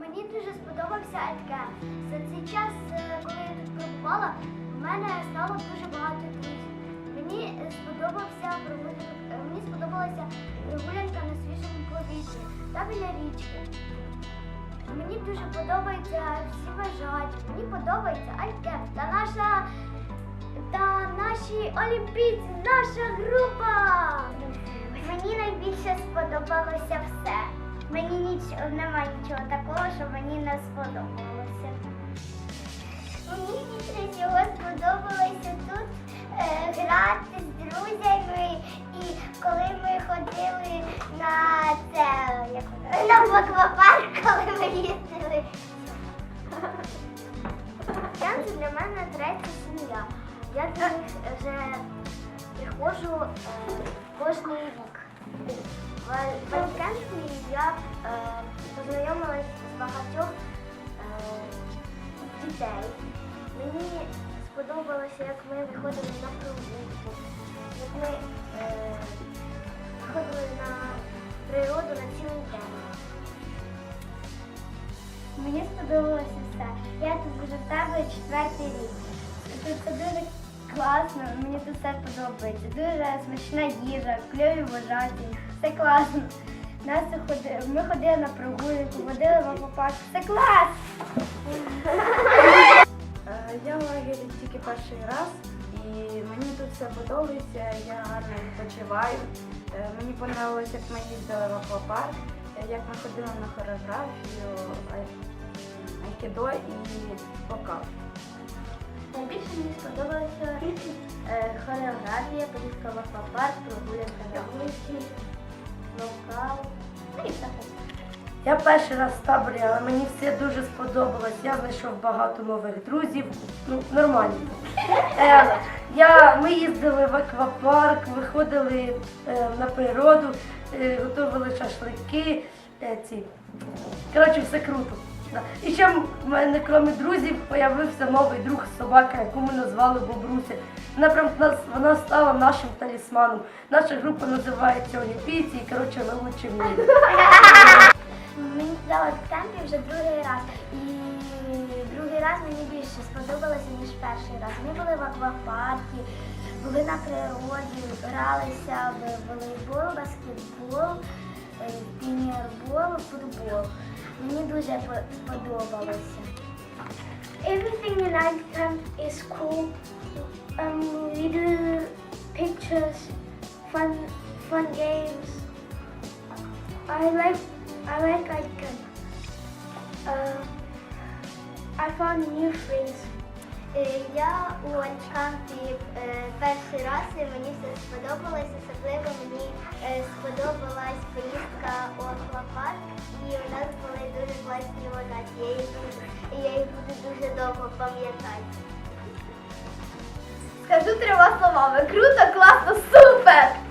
Мені дуже сподобався Альткем. За цей час, е, коли я тут пробувала, в мене стало дуже багато друзів. Мені е, сподобався е, мені сподобалася прогулянка на свіжому повітрі та біля річки. Мені дуже подобаються всі вважають. Мені подобається Альткем та наша та наші олімпійці, наша група. Мені найбільше сподобалося все. Мені ніч немає нічого такого, що мені не сподобалося. Мені більше всього сподобалося тут е, грати з друзями, і коли ми ходили на це на аквапарк, коли ми їздили. Це для мене третя сім'я. Я до них вже приходжу е, кожний рік. В в Альткенті я е, познайомилась з багатьох е, дітей. Мені сподобалося, як ми виходили на прогулку, як ми е, виходили на природу на цілий день. Мені сподобалося все. Я тут буду в тебе четвертий рік. Тут дуже класно, мені тут все подобається. Дуже смачна їжа, кльові вважаті, все класно. Нас ходи... Ми ходили на прогулянку, водили в аквапарк. Все клас! Е, Я в лагері тільки перший раз, і мені тут все подобається, я гарно відпочиваю. Е, Мені подобалося, як ми їздили в аквапарк, е, як ми ходили на хореографію, ай- айкідо і вокал. Найбільше мені сподобалася е, хореографія, поїздка в аквапарк, прогулянка на вулиці, вокал. Ну і все. Я перший раз в таборі, але мені все дуже сподобалось. Я знайшов багато нових друзів. Ну, нормально. Е, я, ми їздили в аквапарк, виходили е, на природу, е, готували шашлики. Е, ці. Коротше, все круто. І ще в мене, крім друзів, з'явився новий друг собака, яку ми назвали Бобруся. Вона прям вона стала нашим талісманом. Наша група називається Олімпійці, і коротше, ми лучше в. Мені дали в темпі вже другий раз. І другий раз мені більше сподобалося, ніж перший раз. Ми були в аквапаркі, були на природі, гралися в волейбол, баскетбол, е, пініербол, футбол. Мені дуже по- сподобалося. Everything in Night Camp is cool. Um, we do pictures, fun, fun games. I like I like Icon. Uh, I found new friends. Я у Альчкампі перший раз і мені все сподобалось. Особливо мені е, сподобалась поїздка у аквапарк і у довго пам'ятати. Скажу трьома словами. Круто, класно, супер!